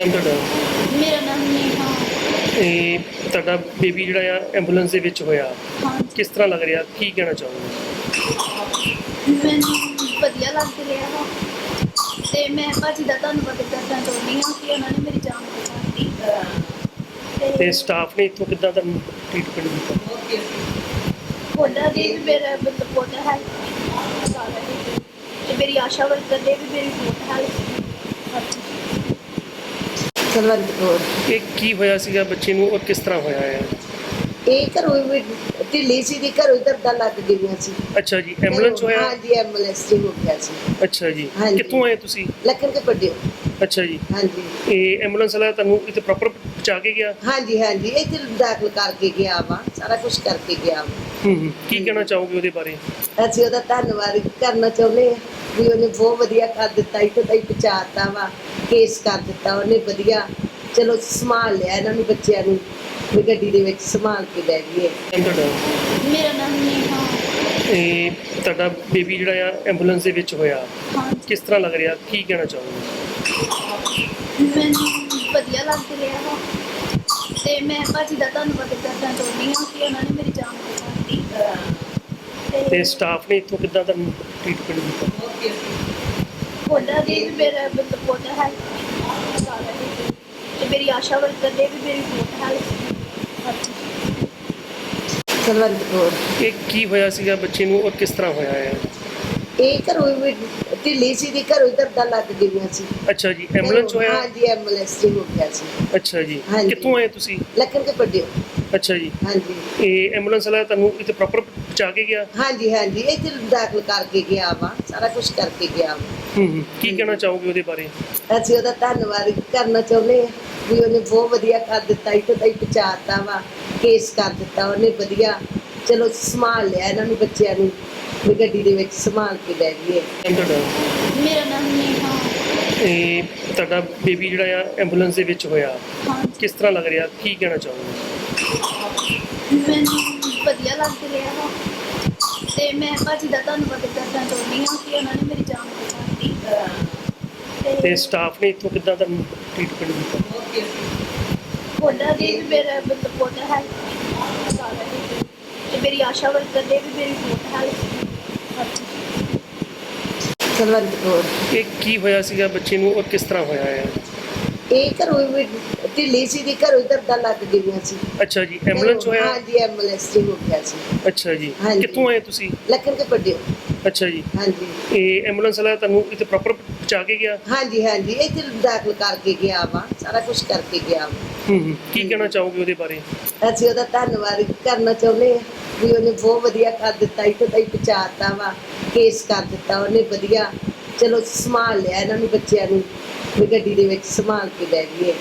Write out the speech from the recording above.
ਤੁਹਾਡਾ? ਮੇਰਾ ਨਾਮ ਨੇਹਾ। ਇਹ ਤੁਹਾਡਾ ਬੇਬੀ ਜਿਹੜਾ ਆ ਐਂਬੂਲੈਂਸ ਦੇ ਵਿੱਚ ਹੋਇਆ। ਹਾਂ ਕਿਸ ਤਰ੍ਹਾਂ ਲੱਗ ਰਿਹਾ? ਕੀ ਕਹਿਣਾ ਚਾਹੋਗੇ? ਮੈਨੂੰ ਵਧੀਆ ਲੱਗ ਰਿਹਾ ਵਾ। ਤੇ ਮੈਂ ਭਾਜੀ ਦਾ ਧੰਨਵਾਦ ਕਰਨਾ ਚਾਹੁੰਦੀ ਹਾਂ ਕਿ ਉਹਨਾਂ ਨੇ ਮੇਰੀ ਜਾਨ ਬਚਾਈ ਤੇ ਤੇ ਸਟਾਫ ਨੇ ਇੱਥੋਂ ਕਿੱਦਾਂ ਤੁਹਾਨੂੰ ਟ੍ਰੀਟਮੈਂਟ ਕੀਤਾ ਉਹਨਾਂ ਦੀ ਵੀ ਮੇਰਾ ਮਤਲਬ ਬਹੁਤ ਹੈਲਪ ਤੇ ਮੇਰੀ ਆਸ਼ਾ ਵਰਕਰ ਨੇ ਵੀ ਮੇਰੀ ਬਹੁਤ ਹੈਲਪ ਸਲਵੰਤ ਕੌਰ ਇਹ ਕੀ ਹੋਇਆ ਸੀਗਾ? ਬੱਚੇ ਨੂੰ ਔਰ ਕਿਸ ਤਰ੍ਹਾਂ ਹੋਇਆ ਹੈ ਇਹ ਘਰੋਂ ਵੀ ਢਿੱਲੀ ਸੀ ਦੀ ਘਰੋਂ ਹੀ ਦਰਦਾਂ ਲੱਗ ਗਈਆਂ ਸੀ। ਅੱਛਾ ਜੀ ਐਂਬੂਲੈਂਸ ਹੋਇਆ ਹਾਂਜੀ ਐਂਬੂਲੈਂਸ ਤੇ ਹੋ ਗਿਆ ਸੀ। ਅੱਛਾ ਜੀ। ਹਾਂਜੀ। ਕਿੱਥੋਂ ਆਏ ਤੁਸੀਂ? ਲੱਖਣ ਕੇ ਪੱਡਿਓ ਅੱਛਾ ਜੀ। ਹਾਂਜੀ। ਇਹ ਐਂਬੂਲੈਂਸ ਵਾਲਾ ਤੁਹਾਨੂੰ ਇੱਥੇ ਪ੍ਰੋਪਰ ਪਹੁੰਚਾ ਕੇ ਗਿਆ? ਹਾਂਜੀ ਹਾਂਜੀ। ਇੱਥੇ ਦਾਖਲ ਕਰਕੇ ਗਿਆ ਵਾ। ਸਾਰਾ ਕੁਝ ਕਰਕੇ ਗਿਆ ਵਾ। ਹੂੰ ਹੂੰ। ਕੀ ਕਹਿਣਾ ਚਾਹੋਗੇ ਉਹਦੇ ਬਾਰੇ? ਅਸੀਂ ਉਹਦਾ ਧੰਨਵਾਦ ਕਰਨਾ ਚਾਹੁੰਦੇ ਹਾਂ ਵੀ ਉਹਨੇ ਬਹੁਤ ਵਧੀਆ ਕਰ ਦਿੱਤਾ ਇੱਥੇ ਤਾਈ ਪਹੁੰਚਾਤਾ ਵਾ। ਕੇਸ ਕਰ ਦਿੱਤਾ ਉਹਨੇ ਵਧੀਆ ਚਲੋ ਸੰਭਾਲ ਲਿਆ ਇਹਨਾਂ ਨੂੰ ਬੱਚਿਆਂ ਨੂੰ ਵੀ ਗੱਡੀ ਦੇ ਵਿੱਚ ਸੰਭਾਲ ਕੇ ਲੈ ਗਏ ਤੁਹਾਡਾ? ਮੇਰਾ ਨਾਮ ਨੇਹਾ ਇਹ ਤੁਹਾਡਾ ਬੇਬੀ ਜਿਹੜਾ ਆ ਐਂਬੂਲੈਂਸ ਦੇ ਵਿੱਚ ਹੋਇਆ। ਹਾਂ ਕਿਸ ਤਰ੍ਹਾਂ ਲੱਗ ਰਿਹਾ? ਕੀ ਕਹਿਣਾ ਚਾਹੋਗੇ? ਮੈਨੂੰ ਵਧੀਆ ਲੱਗ ਰਿਹਾ ਵਾ। ਤੇ ਮੈਂ ਭਾਜੀ ਦਾ ਧੰਨਵਾਦ ਕਰਨਾ ਚਾਹੁੰਦੀ ਹਾਂ ਕਿ ਉਹਨਾਂ ਨੇ ਮੇਰੀ ਜਾਨ ਬਚਾਈ ਤੇ ਸਟਾਫ ਨੇ ਇੱਥੋਂ ਕਿੱਦਾਂ ਤੁਹਾਨੂੰ ਟ੍ਰੀਟਮੈਂਟ ਕੀਤਾ ਉਹਨਾਂ ਦੀ ਵੀ ਮੇਰਾ ਮਤਲਬ ਬਹੁਤ ਹੈਲਪ ਤੇ ਮੇਰੀ ਆਸ਼ਾ ਵਰਕਰ ਨੇ ਵੀ ਮੇਰੀ ਬਹੁਤ ਹੈਲਪ ਸਲਵੰਤ ਕੌਰ। ਇਹ ਕੀ ਹੋਇਆ ਸੀਗਾ ਬੱਚੇ ਨੂੰ ਔਰ ਕਿਸ ਤਰ੍ਹਾਂ ਹੋਇਆ ਹੈ? ਇਹ ਘਰੋਂ ਵੀ ਢਿੱਲੀ ਸੀ ਦੀ ਘਰੋਂ ਹੀ ਦਰਦਾਂ ਲੱਗ ਗਈਆਂ ਸੀ। ਅੱਛਾ ਜੀ ਐਂਬੂਲੈਂਸ ਹੋਇਆ? ਹਾਂਜੀ ਐਂਬੂਲੈਂਸ ਤੇ ਹੋ ਗਿਆ ਸੀ। ਅੱਛਾ ਜੀ ਹਾਂਜੀ। ਕਿੱਥੋਂ ਆਏ ਤੁਸੀਂ? ਲੱਖਣ ਕੇ ਪੱਡਿਓ ਅੱਛਾ ਜੀ। ਹਾਂਜੀ। ਇਹ ਐਂਬੂਲੈਂਸ ਵਾਲਾ ਤੁਹਾਨੂੰ ਇੱਥੇ ਪ੍ਰੋਪਰ ਪਹੁੰਚਾ ਕੇ ਗਿਆ? ਹਾਂਜੀ ਹਾਂਜੀ। ਇੱਥੇ ਦਾਖਲ ਕਰਕੇ ਗਿਆ ਵਾ। ਸਾਰਾ ਕੁਝ ਕਰਕੇ ਗਿਆ ਵਾ। ਹੂੰ ਹੂੰ। ਕੀ ਕਹਿਣਾ ਚਾਹੋਗੇ ਉਹਦੇ ਬਾਰੇ? ਅਸੀਂ ਉਹਦਾ ਧੰਨਵਾਦ ਕਰਨਾ ਚਾਹੁੰਦੇ ਹਾਂ ਵੀ ਉਹਨੇ ਬਹੁਤ ਵਧੀਆ ਕਰ ਦਿੱਤਾ ਇੱਥੇ ਤਾਈ ਪਹੁੰਚਾਤਾ ਵਾ ਕੇਸ ਕਰ ਦਿੱਤਾ ਉਹਨੇ ਵਧੀਆ। ਚਲੋ ਸੰਭਾਲ ਲਿਆ ਇਹਨਾਂ ਨੂੰ ਬੱਚਿਆਂ ਨੂੰ ਵੀ ਗੱਡੀ ਦੇ ਵਿੱਚ ਸੰਭਾਲ ਕੇ ਲੈ ਗਏ ਨਾਮ ਤੁਹਾਡਾ? ਮੇਰਾ ਨਾਮ ਨੇਹਾ। ਇਹ ਤੁਹਾਡਾ ਬੇਬੀ ਜਿਹੜਾ ਆ ਐਂਬੂਲੈਂਸ ਦੇ ਵਿੱਚ ਹੋਇਆ। ਹਾਂ ਕਿਸ ਤਰ੍ਹਾਂ ਲੱਗ ਰਿਹਾ? ਕੀ ਕਹਿਣਾ ਚਾਹੋਗੇ? ਮੈਨੂੰ ਵਧੀਆ ਲੱਗ ਰਿਹਾ ਵਾ ਤੇ ਮੈਂ ਭਾਜੀ ਦਾ ਧੰਨਵਾਦ ਕਰਨਾ ਚਾਹੁੰਦੀ ਹਾਂ ਕਿ ਉਹਨਾਂ ਨੇ ਮੇਰੀ ਜਾਨ ਬਚਾਈ ਤੇ ਸਟਾਫ ਨੇ ਇੱਥੋਂ ਕਿੱਦਾਂ ਤੁਹਾਨੂੰ ਟ੍ਰੀਟਮੈਂਟ ਕੀਤਾ? ਉਹਨਾਂ ਦੀ ਵੀ ਮੇਰਾ ਮਤਲਬ ਬਹੁਤ ਹੈਲਪ ਤੇ ਮੇਰੀ ਆਸ਼ਾ ਵਰਕਰ ਨੇ ਵੀ ਮੇਰੀ ਬਹੁਤ ਹੈਲਪ ਸਲਵੰਤ ਕੌਰ ਇਹ ਕੀ ਹੋਇਆ ਸੀਗਾ? ਬੱਚੇ ਨੂੰ ਔਰ ਕਿਸ ਤਰ੍ਹਾਂ ਹੋਇਆ ਹੈ? ਇਹ ਘਰੋਂ ਵੀ ਢਿੱਲੀ ਸੀ ਦੀ ਘਰੋਂ ਦਰਦਾਂ ਲੱਗ ਗਈਆਂ ਸੀ। ਅੱਛਾ ਜੀ ਐਂਬੂਲੈਂਸ ਹੋਇਆ ਹਾਂਜੀ ਐਂਬੂਲੈਂਸ ਤੇ ਹੋ ਗਿਆ ਸੀ। ਅੱਛਾ ਜੀ ਹਾਂਜੀ। ਕਿੱਥੋਂ ਆਏ ਤੁਸੀਂ? ਲੱਖਣ ਕੇ ਪੱਡਿਓ ਅੱਛਾ ਜੀ। ਹਾਂਜੀ। ਇਹ ਐਂਬੂਲੈਂਸ ਵਾਲਾ ਤੁਹਾਨੂੰ ਇੱਥੇ ਪ੍ਰੋਪਰ ਪਹੁੰਚਾ ਕੇ ਗਿਆ? ਹਾਂਜੀ ਹਾਂਜੀ ਇੱਥੇ ਦਾਖਲ ਕਰਕੇ ਗਿਆ ਵਾ ਸਾਰਾ ਕੁਝ ਕਰਕੇ ਗਿਆ ਵਾ। ਹੂੰ ਹੂੰ ਕੀ ਕਹਿਣਾ ਚਾਹੋਗੇ ਉਹਦੇ ਬਾਰੇ? ਅਸੀਂ ਉਹਦਾ ਧੰਨਵਾਦ ਕਰਨਾ ਚਾਹੁੰਦੇ ਹਾਂ ਵੀ ਉਹਨੇ ਬਹੁਤ ਵਧੀਆ ਕਰ ਦਿੱਤਾ ਇੱਥੇ ਤਾਈ ਪਹੁੰਚਾਤਾ ਵਾ ਕੇਸ ਕਰ ਦਿੱਤਾ ਉਹਨੇ ਵਧੀਆ। ਚਲੋ ਸੰਭਾਲ ਲਿਆ ਇਹਨਾਂ ਨੂੰ ਬੱਚਿਆਂ ਨੂੰ। ਵੀ ਗੱਡੀ ਦੇ ਵਿੱਚ ਸੰਭਾਲ ਕੇ ਬਹਿ ਗਏ